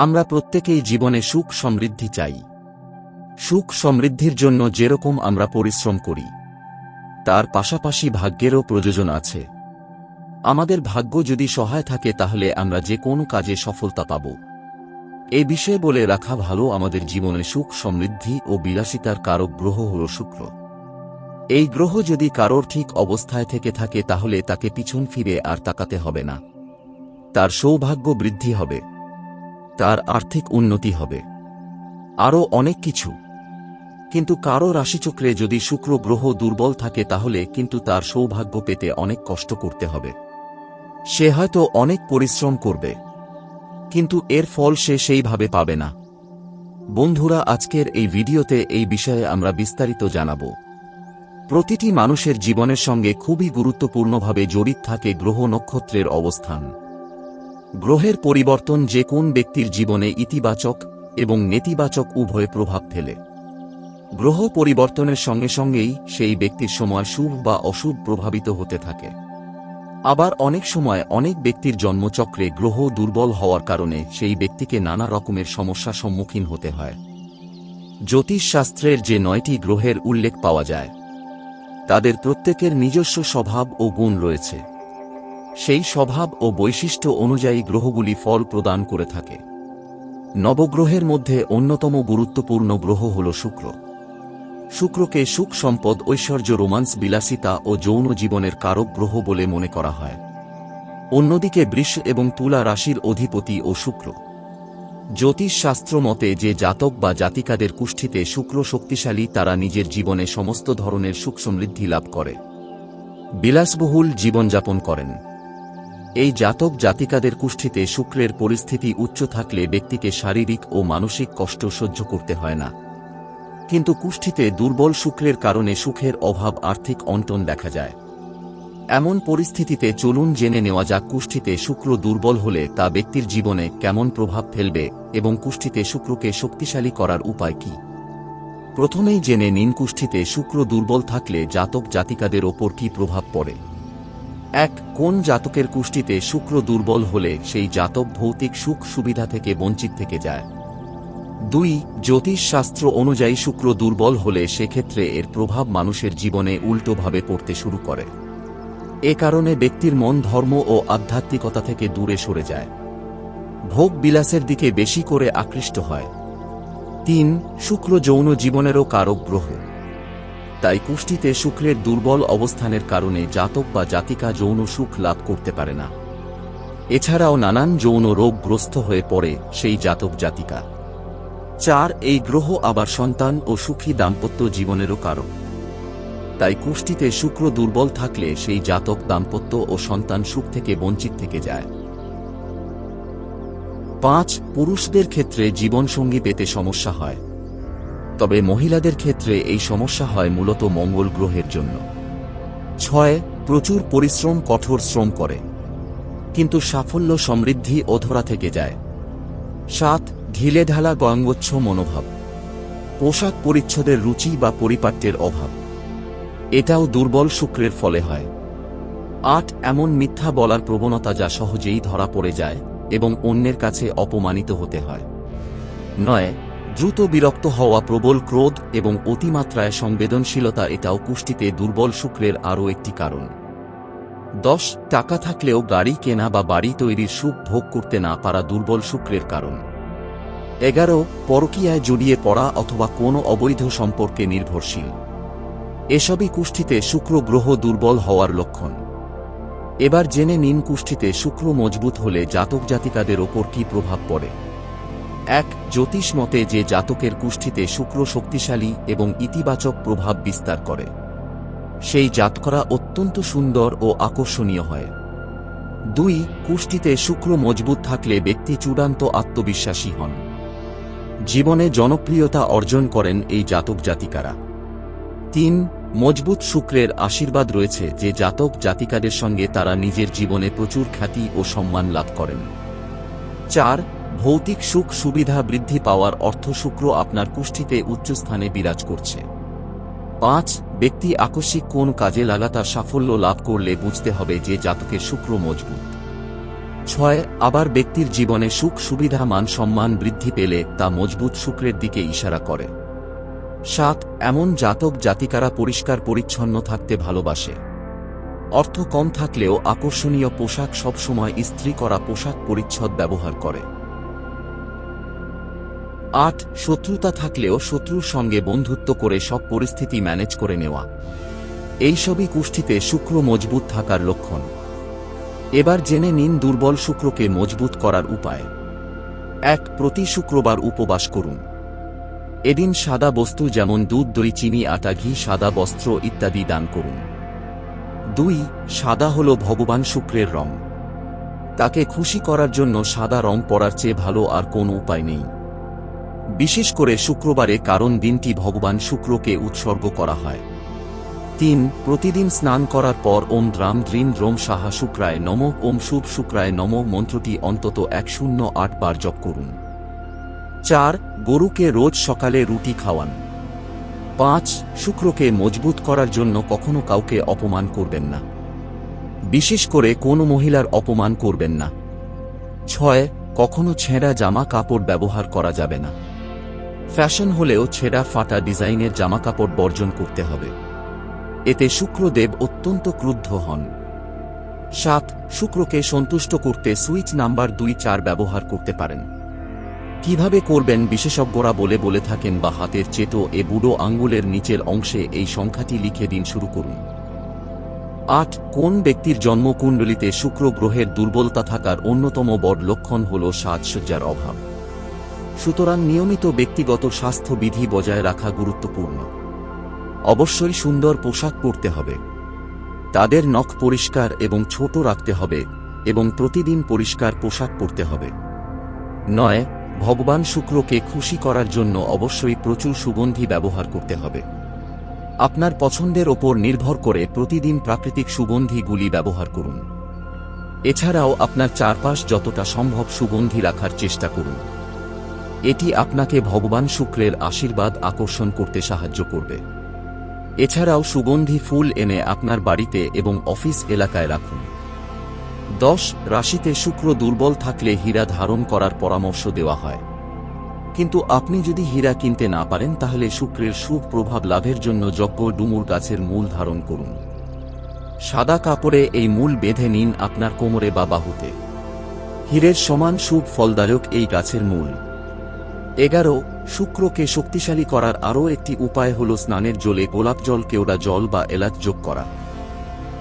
আমরা প্রত্যেকেই জীবনে সুখ সমৃদ্ধি চাই। সুখ সমৃদ্ধির জন্য যেরকম আমরা পরিশ্রম করি, তার পাশাপাশি ভাগ্যেরও প্রয়োজন আছে। আমাদের ভাগ্য যদি সহায় থাকে তাহলে আমরা যে কোনো কাজে সফলতা পাব। এ বিষয়ে বলে রাখা ভালো, আমাদের জীবনে সুখ সমৃদ্ধি ও বিলাসিতার কারক গ্রহ হল শুক্র। এই গ্রহ যদি কারোর ঠিক অবস্থায় থেকে থাকে তাহলে তাকে পিছন ফিরে আর তাকাতে হবে না। তার সৌভাগ্য বৃদ্ধি হবে। তার আর্থিক উন্নতি হবে। আরও অনেক কিছু। কিন্তু কারও রাশিচক্রে যদি শুক্র গ্রহ দুর্বল থাকে তাহলে কিন্তু তার সৌভাগ্য পেতে অনেক কষ্ট করতে হবে। সে হয়তো অনেক পরিশ্রম করবে। কিন্তু এর ফল সে সেইভাবে পাবে না। বন্ধুরা, আজকের এই ভিডিওতে এই বিষয়ে আমরা বিস্তারিত জানাব। প্রতিটি মানুষের জীবনের সঙ্গে খুবই গুরুত্বপূর্ণভাবে জড়িত থাকে গ্রহ নক্ষত্রের অবস্থান। গ্রহের পরিবর্তন যে কোন ব্যক্তির জীবনে ইতিবাচক এবং নেতিবাচক উভয় প্রভাব ফেলে। গ্রহ পরিবর্তনের সঙ্গে সঙ্গেই সেই ব্যক্তির সময় শুভ বা অশুভ প্রভাবিত হতে থাকে। আবার অনেক সময় অনেক ব্যক্তির জন্মচক্রে গ্রহ দুর্বল হওয়ার কারণে সেই ব্যক্তিকে নানা রকমের সমস্যা সম্মুখীন হতে হয়। জ্যোতিষশাস্ত্রের যে নয়টি গ্রহের উল্লেখ পাওয়া যায়, তাদের প্রত্যেকের নিজস্ব স্বভাব ও গুণ রয়েছে। সেই স্বভাব ও বৈশিষ্ট্য অনুযায়ী গ্রহগুলি ফল প্রদান করে থাকে। নবগ্রহের মধ্যে অন্যতম গুরুত্বপূর্ণ গ্রহ হল শুক্র। শুক্রকে সুখ সম্পদ, ঐশ্বর্য, রোমান্স, বিলাসিতা ও যৌন জীবনের কারক গ্রহ বলে মনে করা হয়। অন্যদিকে বৃষ এবং তুলা রাশির অধিপতি ও শুক্র। জ্যোতিষশাস্ত্র মতে যে জাতক বা জাতিকাদের কুষ্ঠিতে শুক্র শক্তিশালী, তারা নিজের জীবনে সমস্ত ধরনের সুখ সমৃদ্ধি লাভ করে। বিলাসবহুল জীবনযাপন করেন। এই জাতক জাতিকাদের কুষ্ঠিতে শুক্রের পরিস্থিতি উচ্চ থাকলে ব্যক্তিকে শারীরিক ও মানসিক কষ্ট সহ্য করতে হয় না। কিন্তু কুষ্ঠিতে দুর্বল শুক্রের কারণে সুখের অভাব আর্থিক অন্টন দেখা যায়। এমন পরিস্থিতিতে চলুন জেনে নেওয়া যাক কুষ্ঠিতে শুক্র দুর্বল হলে তা ব্যক্তির জীবনে কেমন প্রভাব ফেলবে এবং কুষ্ঠিতে শুক্রকে শক্তিশালী করার উপায় কি। প্রথমেই জেনে নিন কুষ্ঠিতে শুক্র দুর্বল থাকলে জাতক জাতিকাদের ওপর কি প্রভাব পড়ে। এক, কোন জাতকের কুষ্টিতে শুক্র দুর্বল হলে সেই জাতক ভৌতিক সুখ সুবিধা থেকে বঞ্চিত থেকে যায়? দুই জ্যোতিষ শাস্ত্র অনুযায়ী শুক্র দুর্বল হলে সেক্ষেত্রে এর প্রভাব মানুষের জীবনে উল্টোভাবে পড়তে শুরু করে। এ কারণে ব্যক্তির মন ধর্ম ও আধ্যাত্মিকতা থেকে দূরে সরে যায়। ভোগ বিলাসের দিকে বেশি করে আকৃষ্ট হয়। তিন, শুক্র যৌন জীবনেরও কারক গ্রহ। তাই কুষ্টিতে শুক্রের দুর্বল অবস্থানের কারণে জাতক বা জাতিকা যৌন সুখ লাভ করতে পারে না। এছাড়াও নানান যৌন রোগগ্রস্ত হয়ে পড়ে সেই জাতক জাতিকা। চার, এই গ্রহ আবার সন্তান ও সুখী দাম্পত্য জীবনেরও কারণ তাই কুষ্টিতে শুক্র দুর্বল থাকলে সেই জাতক দাম্পত্য ও সন্তান সুখ থেকে বঞ্চিত থেকে যায়। পাঁচ, পুরুষদের ক্ষেত্রে জীবনসঙ্গী পেতে সমস্যা হয়। তবে মহিলাদের ক্ষেত্রে এই সমস্যা হয় মূলত মঙ্গল গ্রহের জন্য। ছয়, প্রচুর পরিশ্রম, কঠোর শ্রম করে। কিন্তু সাফল্য সমৃদ্ধি অধরা থেকে যায়। সাত, ঢিলে ঢালা গয়ঙ্গোচ্ছ মনোভাব। পোশাক পরিচ্ছদের রুচি বা পরিপাট্যের অভাব। এটাও দুর্বল শুক্রের ফলে হয়। আট, এমন মিথ্যা বলার প্রবণতা যা সহজেই ধরা পড়ে যায় এবং অন্যের কাছে অপমানিত হতে হয়। নয় দ্রুত বিরক্ত হওয়া প্রবল ক্রোধ এবং অতিমাত্রায় সংবেদনশীলতা এটাও কুষ্টিতে দুর্বল শুক্রের আরও একটি কারণ। দশ, টাকা থাকলেও গাড়ি কেনা বা বাড়ি তৈরির সুখ ভোগ করতে না পারা দুর্বল শুক্রের কারণ। এগারো, পরকীয়ায় জড়িয়ে পড়া অথবা কোনো অবৈধ সম্পর্কে নির্ভরশীল। এসবই কুষ্ঠিতে শুক্র গ্রহ দুর্বল হওয়ার লক্ষণ। এবার জেনে নিন কুষ্ঠিতে শুক্র মজবুত হলে জাতক জাতিকাদের ওপর কি প্রভাব পড়ে। এক, জ্যোতিষ মতে যে জাতকের কুষ্ঠিতে শুক্র শক্তিশালী এবং ইতিবাচক প্রভাব বিস্তার করে। সেই জাতকরা অত্যন্ত সুন্দর ও আকর্ষণীয় হয়। দুই, কুষ্ঠিতে শুক্র মজবুত থাকলে ব্যক্তি চূড়ান্ত আত্মবিশ্বাসী হন। জীবনে জনপ্রিয়তা অর্জন করেন এই জাতক জাতিকারা। তিন, মজবুত শুক্রের আশীর্বাদ রয়েছে যে জাতক জাতিকাদের সঙ্গে তারা নিজের জীবনে প্রচুর খ্যাতি ও সম্মান লাভ করেন। চার ভৌতিক সুখ সুবিধা বৃদ্ধি পাওয়ার অর্থ শুক্র আপনার কুষ্ঠিতে উচ্চস্থানে বিরাজ করছে। পাঁচ, ব্যক্তি আকস্মিক কোন কাজে লাগাতার সাফল্য লাভ করলে বুঝতে হবে যে জাতকের শুক্র মজবুত। ছয়, আবার ব্যক্তির জীবনে সুখ সুবিধা মান সম্মান বৃদ্ধি পেলে তা মজবুত শুক্রের দিকে ইশারা করে। সাত, এমন জাতক জাতিকারা পরিষ্কার পরিচ্ছন্ন থাকতে ভালোবাসে। অর্থ কম থাকলেও আকর্ষণীয় পোশাক সবসময় ইস্ত্রি করা পোশাক পরিচ্ছদ ব্যবহার করে। আট, শত্রুতা থাকলেও শত্রুর সঙ্গে বন্ধুত্ব করে সব পরিস্থিতি ম্যানেজ করে নেওয়া। এইসবই কুষ্ঠিতে শুক্র মজবুত থাকার লক্ষণ। এবার জেনে নিন দুর্বল শুক্রকে মজবুত করার উপায়। এক, প্রতি শুক্রবার উপবাস করুন। এদিন সাদা বস্তু যেমন দুধ, দই, চিনি, আটা, ঘি, সাদা বস্ত্র ইত্যাদি দান করুন। দুই, সাদা হল ভগবান শুক্রের রং। তাকে খুশি করার জন্য সাদা রং পরার চেয়ে ভালো আর কোনো উপায় নেই। বিশেষ করে শুক্রবারে কারণ দিনটি ভগবান শুক্রকে উৎসর্গ করা হয়। তিন, প্রতিদিন স্নান করার পর ওম দ্রাম দ্রিম দ্রোম সাহা শুক্রায় নম, ওম শুভ শুক্রায় নম মন্ত্রটি অন্তত এক শূন্য আট বার জপ করুন। চার, গরুকে রোজ সকালে রুটি খাওয়ান। পাঁচ, শুক্রকে মজবুত করার জন্য কখনো কাউকে অপমান করবেন না। বিশেষ করে কোনো মহিলার অপমান করবেন না। ছয়, কখনো ছেঁড়া জামা কাপড় ব্যবহার করা যাবে না। ফ্যাশন হলেও ছেঁড়া ফাটা ডিজাইনের জামাকাপড় বর্জন করতে হবে। এতে শুক্রদেব অত্যন্ত ক্রুদ্ধ হন। সাত, শুক্রকে সন্তুষ্ট করতে সুইচ নাম্বার দুই চার ব্যবহার করতে পারেন। কীভাবে করবেন বিশেষজ্ঞরা বলে বলে থাকেন বা হাতের চেতো এ বুড়ো আঙ্গুলের নিচের অংশে এই সংখ্যাটি লিখে দিন শুরু করুন। আট, কোন ব্যক্তির জন্মকুণ্ডলিতে শুক্র গ্রহের দুর্বলতা থাকার অন্যতম বড় লক্ষণ হল সাজসজ্জার অভাব। সুতরাং নিয়মিত ব্যক্তিগত স্বাস্থ্য বিধি বজায় রাখা গুরুত্বপূর্ণ। অবশ্যই সুন্দর পোশাক পরতে হবে। তাদের নখ পরিষ্কার এবং ছোট রাখতে হবে এবং প্রতিদিন পরিষ্কার পোশাক পরতে হবে। নয়, ভগবান শুক্রকে খুশি করার জন্য অবশ্যই প্রচুর সুগন্ধি ব্যবহার করতে হবে। আপনার পছন্দের ওপর নির্ভর করে প্রতিদিন প্রাকৃতিক সুগন্ধিগুলি ব্যবহার করুন। এছাড়াও আপনার চারপাশ যতটা সম্ভব সুগন্ধি রাখার চেষ্টা করুন। এটি আপনাকে ভগবান শুক্রের আশীর্বাদ আকর্ষণ করতে সাহায্য করবে। এছাড়াও সুগন্ধি ফুল এনে আপনার বাড়িতে এবং অফিস এলাকায় রাখুন। দশ, রাশিতে শুক্র দুর্বল থাকলে হীরা ধারণ করার পরামর্শ দেওয়া হয়। কিন্তু আপনি যদি হীরা কিনতে না পারেন, তাহলে শুক্রের শুভ প্রভাব লাভের জন্য যজ্ঞ ডুমুর গাছের মূল ধারণ করুন। সাদা কাপড়ে এই মূল বেঁধে নিন আপনার কোমরে বা বাহুতে। হীরের সমান সুখ ফলদায়ক এই গাছের মূল। এগারো, শুক্রকে শক্তিশালী করার আরও একটি উপায় হল স্নানের জলে গোলাপ জল, কেওড়া জল বা এলাচ যোগ করা।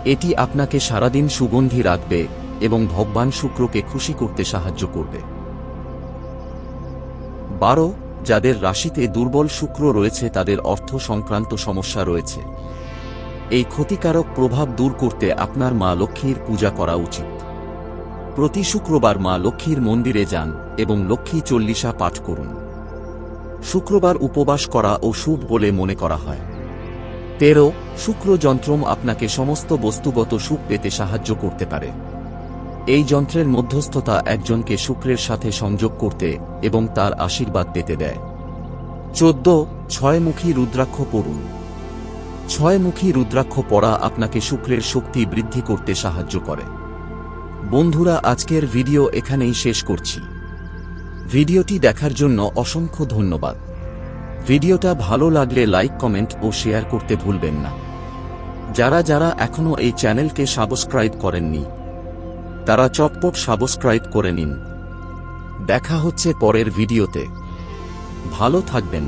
এটি আপনাকে সারাদিন সুগন্ধি রাখবে এবং ভগবান শুক্রকে খুশি করতে সাহায্য করবে। বারো, যাদের রাশিতে দুর্বল শুক্র রয়েছে, তাদের অর্থ সংক্রান্ত সমস্যা রয়েছে। এই ক্ষতিকারক প্রভাব দূর করতে আপনার মা লক্ষ্মীর পূজা করা উচিত। প্রতি শুক্রবার মা লক্ষ্মীর মন্দিরে যান এবং লক্ষ্মী চল্লিশা পাঠ করুন। শুক্রবার উপবাস করা ও শুভ বলে মনে করা হয়। তেরো শুক্র যন্ত্রম আপনাকে সমস্ত বস্তুগত সুখ পেতে সাহায্য করতে পারে। এই যন্ত্রের মধ্যস্থতা একজনকে শুক্রের সাথে সংযোগ করতে এবং তার আশীর্বাদ পেতে দেয়। চোদ্দ, ছয়মুখী রুদ্রাক্ষ পড়ুন। ছয়মুখী রুদ্রাক্ষ পড়া আপনাকে শুক্রের শক্তি বৃদ্ধি করতে সাহায্য করে। বন্ধুরা, আজকের ভিডিও এখানেই শেষ করছি। ভিডিওটি দেখার জন্য অসংখ্য ধন্যবাদ। ভিডিওটা ভালো লাগলে লাইক, কমেন্ট ও শেয়ার করতে ভুলবেন না। যারা যারা এখনও এই চ্যানেলকে সাবস্ক্রাইব করেননি, তারা চটপট সাবস্ক্রাইব করে নিন। দেখা হচ্ছে পরের ভিডিওতে। ভালো থাকবেন।